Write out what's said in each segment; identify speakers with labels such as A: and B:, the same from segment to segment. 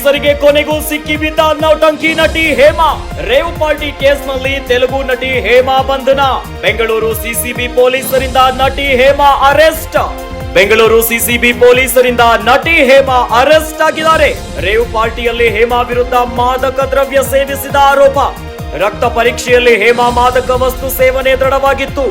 A: ಪೊಲೀಸರಿಗೆ ಕೊನೆಗೂ ಸಿಕ್ಕಿಬಿದ್ದ ನೌಟಂಕಿ ನಟಿ ಹೇಮಾ. ರೇವ್ ಪಾರ್ಟಿ ಕೇಸ್ನಲ್ಲಿ ತೆಲುಗು ನಟಿ ಹೇಮಾ ಬಂಧನ. ಬೆಂಗಳೂರು ಸಿಸಿಬಿ ಪೊಲೀಸರಿಂದ ನಟಿ ಹೇಮಾ ಅರೆಸ್ಟ್. ಬೆಂಗಳೂರು ಸಿಸಿಬಿ ಪೊಲೀಸರಿಂದ ನಟಿ ಹೇಮಾ ಅರೆಸ್ಟ್ ಆಗಿದ್ದಾರೆ. ರೇವ್ ಪಾರ್ಟಿಯಲ್ಲಿ ಹೇಮಾ ವಿರುದ್ಧ ಮಾದಕ ದ್ರವ್ಯ ಸೇವಿಸಿದ ಆರೋಪ. ರಕ್ತ ಪರೀಕ್ಷೆಯಲ್ಲಿ ಹೇಮಾ ಮಾದಕ ವಸ್ತು ಸೇವನೆ ದೃಢವಾಗಿತ್ತು.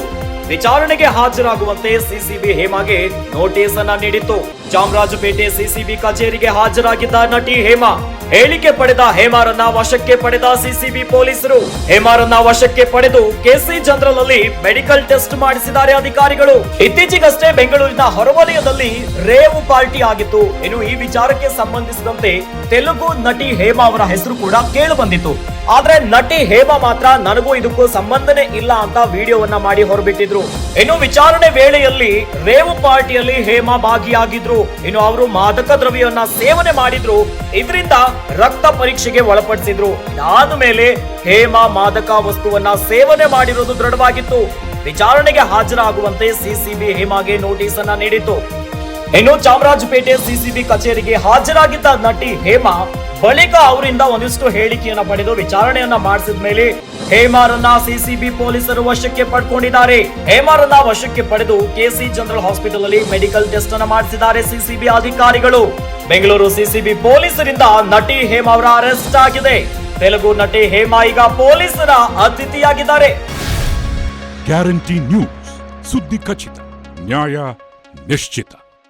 A: ವಿಚಾರಣೆಗೆ ಹಾಜರಾಗುವಂತೆ ಸಿಸಿಬಿ ಹೇಮಾಗೆ ನೋಟಿಸ್ ಅನ್ನ ನೀಡಿತ್ತು. ಚಾಮರಾಜಪೇಟೆ ಸಿಸಿಬಿ ಕಚೇರಿಗೆ ಹಾಜರಾಗಿದ್ದ ನಟಿ ಹೇಮಾ. ಹೇಳಿಕೆ ಪಡೆದ ಹೇಮಾರನ್ನ ವಶಕ್ಕೆ ಪಡೆದ ಸಿಸಿಬಿ ಪೊಲೀಸರು. ಹೇಮಾರನ್ನ ವಶಕ್ಕೆ ಪಡೆದು ಕೆಸಿ ಜನರಲ್ ಮೆಡಿಕಲ್ ಟೆಸ್ಟ್ ಮಾಡಿಸಿದ್ದಾರೆ ಅಧಿಕಾರಿಗಳು. ಇತ್ತೀಚೆಗಷ್ಟೇ ಬೆಂಗಳೂರಿನ ಹೊರವಲಯದಲ್ಲಿ ರೇವು ಪಾರ್ಟಿ ಆಗಿತ್ತು. ಇನ್ನು ಈ ವಿಚಾರಕ್ಕೆ ಸಂಬಂಧಿಸಿದಂತೆ ತೆಲುಗು ನಟಿ ಹೇಮಾ ಅವರ ಹೆಸರು ಕೂಡ ಕೇಳು ಬಂದಿತ್ತು ಆದ್ರೆ ನಟಿ ಹೇಮಾ ಮಾತ್ರ ನನಗೂ ಇದಕ್ಕೂ ಸಂಬಂಧನೇ ಇಲ್ಲ ಅಂತ ವಿಡಿಯೋವನ್ನ ಮಾಡಿ ಹೊರಬಿಟ್ಟಿದ್ರು. ಇನ್ನು ವಿಚಾರಣೆ ವೇಳೆಯಲ್ಲಿ ರೇವು ಪಾರ್ಟಿಯಲ್ಲಿ ಹೇಮಾ ಭಾಗಿಯಾಗಿದ್ರು. ಇನ್ನು ಅವರು ಮಾದಕ ದ್ರವ್ಯವನ್ನ ಸೇವನೆ ಮಾಡಿದ್ರು. ಇದರಿಂದ ರಕ್ತ ಪರೀಕ್ಷೆಗೆ ಒಳಪಡಿಸಿದ್ರು. ಇದಾದ ಮೇಲೆ ಹೇಮಾ ಮಾದಕ ವಸ್ತುವನ್ನ ಸೇವನೆ ಮಾಡಿರೋದು ದೃಢವಾಗಿತ್ತು. ವಿಚಾರಣೆಗೆ ಹಾಜರಾಗುವಂತೆ ಸಿಸಿಬಿ ಹೇಮಾಗೆ ನೋಟಿಸ್ ಅನ್ನ ನೀಡಿತ್ತು. ಇನ್ನು ಚಾಮರಾಜಪೇಟೆ ಸಿಸಿಬಿ ಕಚೇರಿಗೆ ಹಾಜರಾಗಿದ್ದ ನಟಿ ಹೇಮಾ ಬಳಿಕ ಅವರಿಂದ ಒಂದಿಷ್ಟು ಹೇಳಿಕೆಯನ್ನ ಪಡೆದು ವಿಚಾರಣೆಯನ್ನ ಮಾಡಿಸಿದ ಮೇಲೆ ಹೇಮಾರನ್ನ ಸಿಸಿಬಿ ಪೊಲೀಸರು ವಶಕ್ಕೆ ಪಡ್ಕೊಂಡಿದ್ದಾರೆ. ಹೇಮಾರನ್ನ ವಶಕ್ಕೆ ಪಡೆದು ಕೆಸಿ ಜನರಲ್ ಹಾಸ್ಪಿಟಲ್ ಅಲ್ಲಿ ಮೆಡಿಕಲ್ ಟೆಸ್ಟ್ ಅನ್ನು ಮಾಡಿಸಿದ್ದಾರೆ ಸಿಸಿಬಿ ಅಧಿಕಾರಿಗಳು. ಬೆಂಗಳೂರು ಸಿಸಿಬಿ ಪೊಲೀಸರಿಂದ ನಟಿ ಹೇಮಾ ಅವರ ಅರೆಸ್ಟ್ ಆಗಿದೆ. ತೆಲುಗು ನಟಿ ಹೇಮಾ ಈಗ ಪೊಲೀಸರ ಅತಿಥಿಯಾಗಿದ್ದಾರೆ.
B: Guarantee news. ಸುದ್ದಿ ಖಚಿತ, ನ್ಯಾಯ ನಿಶ್ಚಿತ.